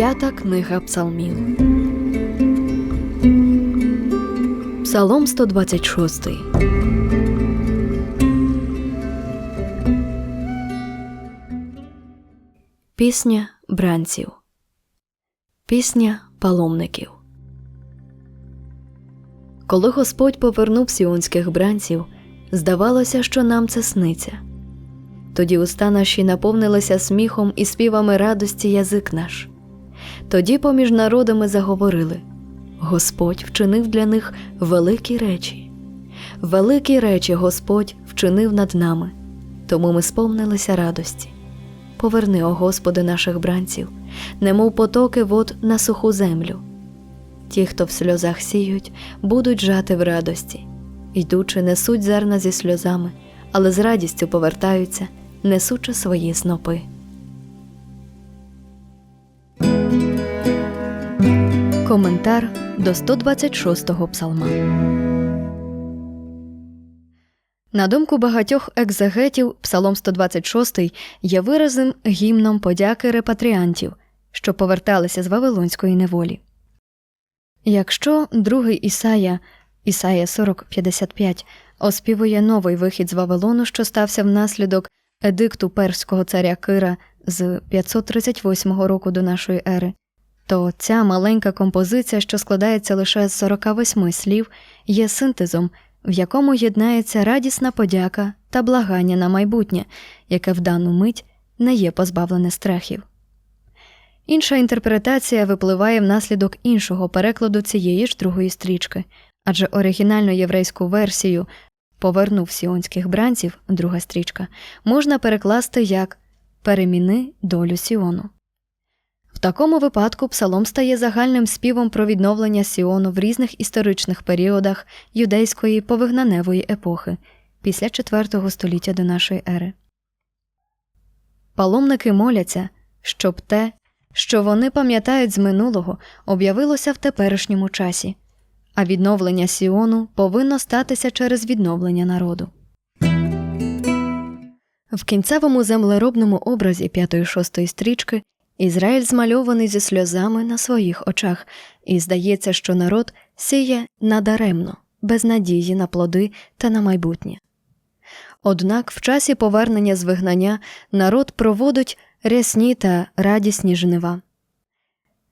П'ята книга Псалмів. Псалом 126. Пісня бранців. Пісня паломників. Коли Господь повернув сіонських бранців, здавалося, що нам це сниться. Тоді уста наші наповнилися сміхом і співами радості язик наш. Тоді поміж народами заговорили Господь вчинив для них великі речі. Великі речі Господь вчинив над нами, тому ми сповнилися радості. Поверни, о Господи, наших бранців, немов потоки вод на суху землю. Ті, хто в сльозах сіють, будуть жати в радості, йдучи, несуть зерна зі сльозами, але з радістю повертаються, несучи свої снопи. Коментар до 126-го псалма. На думку багатьох екзегетів, Псалом 126 є виразним гімном подяки репатріантів, що поверталися з Вавилонської неволі. Якщо другий Ісая, Ісая 40.55, оспівує новий вихід з Вавилону, що стався внаслідок едикту перського царя Кира з 538 року до нашої ери, то ця маленька композиція, що складається лише з 48 слів, є синтезом, в якому єднається радісна подяка та благання на майбутнє, яке в дану мить не є позбавлене страхів. Інша інтерпретація випливає внаслідок іншого перекладу цієї ж другої стрічки, адже оригінальну єврейську версію Повернув сіонських бранців, друга стрічка, можна перекласти як Переміни долю Сіону. Такому випадку псалом стає загальним співом про відновлення Сіону в різних історичних періодах юдейської повигнаневої епохи після IV століття до нашої ери. Паломники моляться, щоб те, що вони пам'ятають з минулого, об'явилося в теперішньому часі, а відновлення Сіону повинно статися через відновлення народу. В кінцевому землеробному образі п'ятої-шостої стрічки Ізраїль змальований зі сльозами на своїх очах, і здається, що народ сіє надаремно, без надії на плоди та на майбутнє. Однак в часі повернення з вигнання народ проводить рясні та радісні жнива.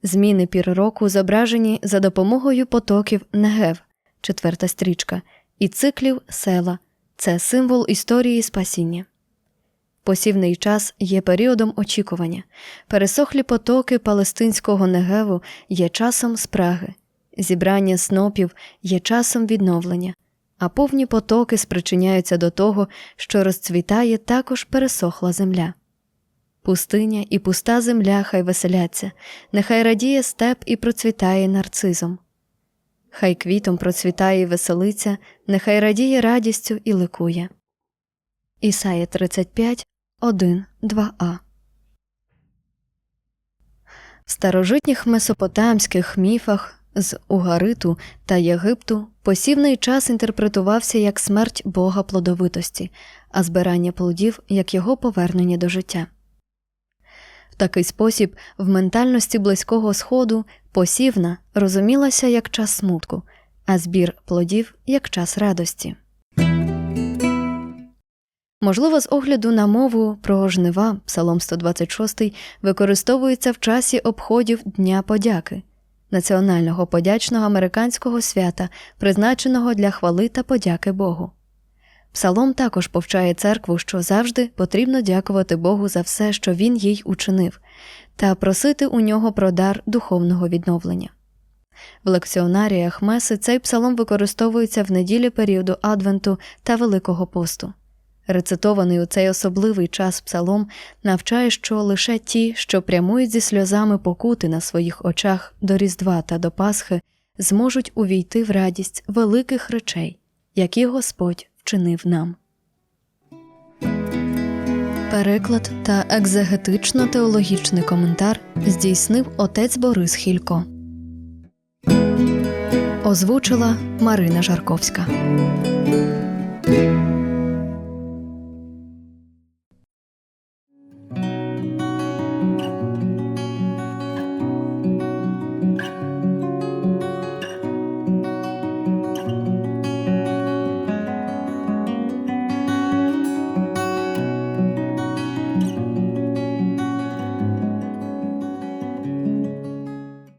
Зміни пір року зображені за допомогою потоків Негев, четверта стрічка, і циклів села це символ історії спасіння. Посівний час є періодом очікування, пересохлі потоки палестинського негеву є часом спраги, зібрання снопів є часом відновлення, а повні потоки спричиняються до того, що розцвітає також пересохла земля. Пустиня і пуста земля хай веселяться, нехай радіє степ і процвітає нарцизом. Хай квітом процвітає і веселиться, нехай радіє радістю і ликує. Ісая 35, 1, 2а В старожитніх месопотамських міфах з Угариту та Єгипту посівний час інтерпретувався як смерть Бога плодовитості, а збирання плодів як його повернення до життя. В такий спосіб в ментальності Близького Сходу посівна розумілася як час смутку, а збір плодів як час радості. Можливо, з огляду на мову про жнива Псалом 126 використовується в часі обходів Дня подяки, національного подячного американського свята, призначеного для хвали та подяки Богу. Псалом також повчає церкву, що завжди потрібно дякувати Богу за все, що він їй учинив, та просити у нього про дар духовного відновлення. В лекціонаріях Меси цей псалом використовується в неділі періоду Адвенту та Великого посту. Рецитований у цей особливий час псалом навчає, що лише ті, що прямують зі сльозами покути на своїх очах до Різдва та до Пасхи, зможуть увійти в радість великих речей, які Господь вчинив нам. Переклад та екзегетично-теологічний коментар здійснив отець Борис Хілько. Озвучила Марина Жарковська.